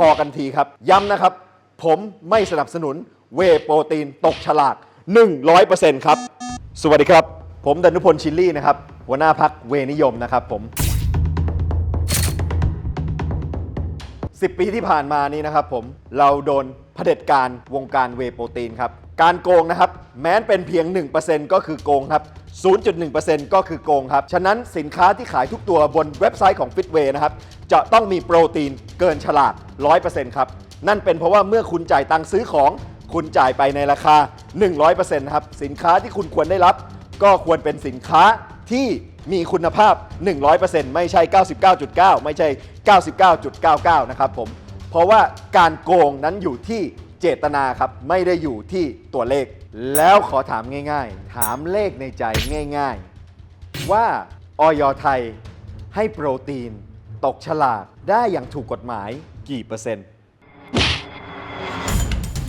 พอกันทีครับ ย้ำนะครับ ผมไม่สนับสนุนเวโปรตีนตกฉลาก 100%ครับ สวัสดีครับ ผมดนุพลชิลลี่นะครับ หัวหน้าพักเวนิยมนะครับผม 10 ปีที่ผ่านมานี้นะครับผมเราโดนเผด็จการวงการเวโปรตีนครับ การโกงนะครับ แม้นเป็นเพียง 1%ก็คือโกงครับ0.1%ก็คือโกงครับ ฉะนั้นสินค้าที่ขายทุกตัวบนเว็บไซต์ของ Fitway นะครับ จะต้องมีโปรตีนเกินฉลาก100%ครับ นั่นเป็นเพราะว่าเมื่อคุณจ่ายตังค์ซื้อของ คุณจ่ายไปในราคา 100%นะครับ สินค้าที่คุณควรได้รับ ก็ควรเป็นสินค้าที่มีคุณภาพ 100%ไม่ใช่ 99.9 ไม่ใช่ 99.99 นะครับผม เพราะว่าการโกงนั้นอยู่ที่เจตนาครับ ไม่ได้อยู่ที่ตัวเลข แล้วขอถามง่าย ๆ ถามเลขในใจง่าย ๆ ว่าออยไทยให้โปรตีน ตกฉลากได้อย่างถูกกฎหมายกี่เปอร์เซ็นต์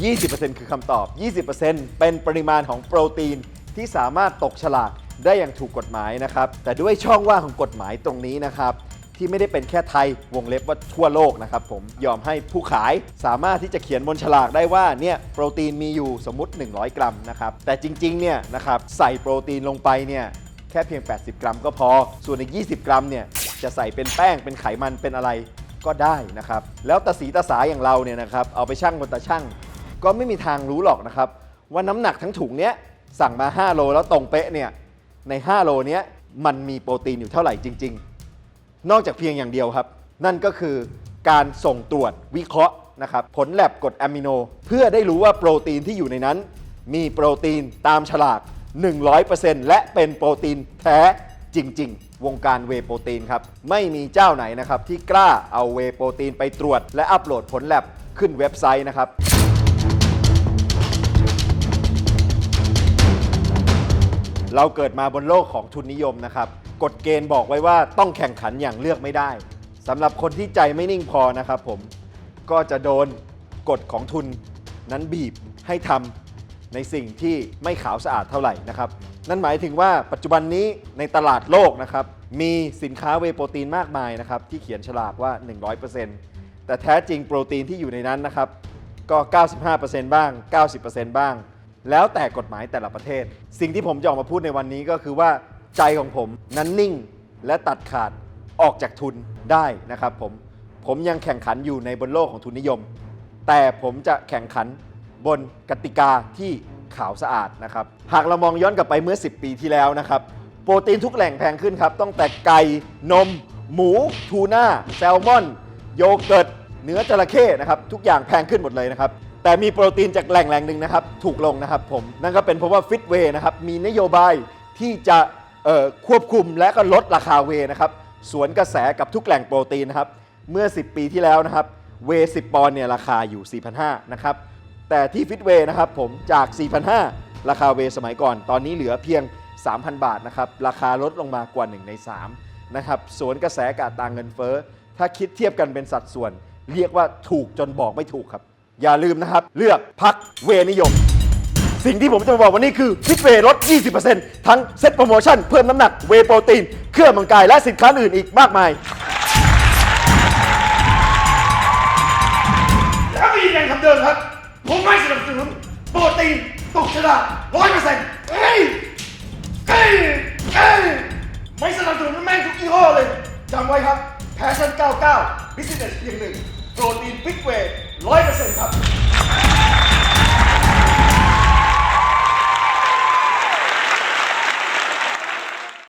20%คือคำตอบ 20%เป็นปริมาณของโปรตีนที่สามารถตกฉลากได้อย่างถูกกฎหมายนะครับ แต่ด้วยช่องว่างของกฎหมายตรงนี้นะครับ ที่ไม่ได้เป็นแค่ไทยวงเล็บว่าทั่วโลกนะครับผมยอมให้ผู้ขายสามารถที่จะเขียนบนฉลากได้ว่าเนี่ยโปรตีนมีอยู่สมมติ 100 กรัมนะครับแต่จริงๆเนี่ยนะครับใส่โปรตีนลงไปเนี่ยแค่เพียง 80 กรัมก็พอ ส่วนอีก 20 กรัมเนี่ย จะใส่เป็นแป้งเป็นไขมันเป็นอะไรก็ได้นะครับ แล้วตาสีตาสาอย่างเราเนี่ยนะครับเอาไปชั่งบนตาชั่ง ก็ไม่มีทางรู้หรอกนะครับ ว่าน้ำหนักทั้งถุงเนี้ยสั่งมา 5 โลแล้วตรงเป๊ะเนี่ยใน 5 โลเนี้ยมันมีโปรตีนอยู่เท่าไหร่จริง ๆ นอกจากเพียงอย่างเดียวครับ นั่นก็คือการส่งตรวจวิเคราะห์นะครับผลแลบกรดอะมิโน เพื่อได้รู้ว่าโปรตีนที่อยู่ในนั้น มีโปรตีนตามฉลาก 100%และเป็นโปรตีนแท้ จริง ๆ วงการเวโปรตีนครับ ไม่มีเจ้าไหนนะครับ ที่กล้าเอาเวโปรตีนไปตรวจ และอัปโหลดผลแลบขึ้นเว็บไซต์นะครับ เราเกิดมาบนโลกของทุนนิยมนะครับ กฎเกณฑ์บอกไว้ว่าต้องแข่งขันอย่างเลือกไม่ได้สำหรับคนที่ใจไม่นิ่งพอนะครับผมก็จะโดนกฎของทุนนั้นบีบให้ทำในสิ่งที่ไม่ขาวสะอาดเท่าไหร่นะครับ นั่นหมายถึงว่าปัจจุบันนี้ในตลาดโลกนะครับ มีสินค้าเวโปรตีนมากมายนะครับ ที่เขียนฉลากว่า 100%แต่แท้จริงโปรตีนที่อยู่ในนั้นนะครับ ก็ 95%บ้าง 90%บ้าง แล้วแต่กฎหมายแต่ละประเทศ สิ่งที่ผมจะออกมาพูดในวันนี้ก็คือว่าใจของผมนั้นนิ่งและตัดขาดออกจากทุนได้นะครับผมผมยังแข่งขันอยู่ในบนโลกของทุนนิยม แต่ผมจะแข่งขันบนกติกาที่ ขาวสะอาดนะครับ หากเรามองย้อนกลับไปเมื่อ 10 ปีที่แล้วนะครับ โปรตีนทุกแหล่งแพงขึ้นครับต้องแต่ไก่ นม หมู ทูน่า แซลมอน โยเกิร์ต เนื้อจระเข้นะครับ ทุกอย่างแพงขึ้นหมดเลยนะครับ แต่มีโปรตีนจากแหล่งแหล่งหนึ่งนะครับ ถูกลงนะครับผม นั่นก็เป็นเพราะว่าฟิตเวย์นะครับ มีนโยบายที่จะควบคุมและก็ลดราคาเวนะครับ สวนกระแสกับทุกแหล่งโปรตีนนะครับ เมื่อ 10 ปีที่แล้วนะครับ เว10ปอนเนี่ยราคาอยู่ 4,500นะครับ แต่ที่ฟิตเวย์นะครับผมจาก 4,500 ราคาเวย์สมัยก่อน ตอนนี้เหลือเพียง 3,000 บาทนะครับ ราคาลดลงมากว่า 1 ใน 3 นะครับ สวนกระแสกบอัตรางเงินเฟ้อ ถ้าคิดเทียบกันเป็นสัดส่วน เรียกว่าถูกจนบอกไม่ถูกครับ อย่าลืมนะครับ เลือกพักเวนิยม สิ่งที่ผมจะมาบอกวันนี้คือฟิตเวย์ลด 20%ทั้งเซ็ตโปรโมชั่นเพิ่มน้ำหนักเวโปรตีน เครื่องออกกำลังกายและสินค้าอื่นอีกมากมายแล้วก็ยืนยันคำเดิมครับ ผมไม่สนับสนุนโปรตีนตกฉลาร้อยเปอร์เซ็นต์เอ้ยเอ้ยเอ้ยไม่สนับสนุนแม่งทุกยี่ห้อเลยจำไว้ครับแพชชั่น99 Business เพียงหนึ่งโปรตีนบิ๊กเวย์ร้อยเปอร์เซ็นต์ครับ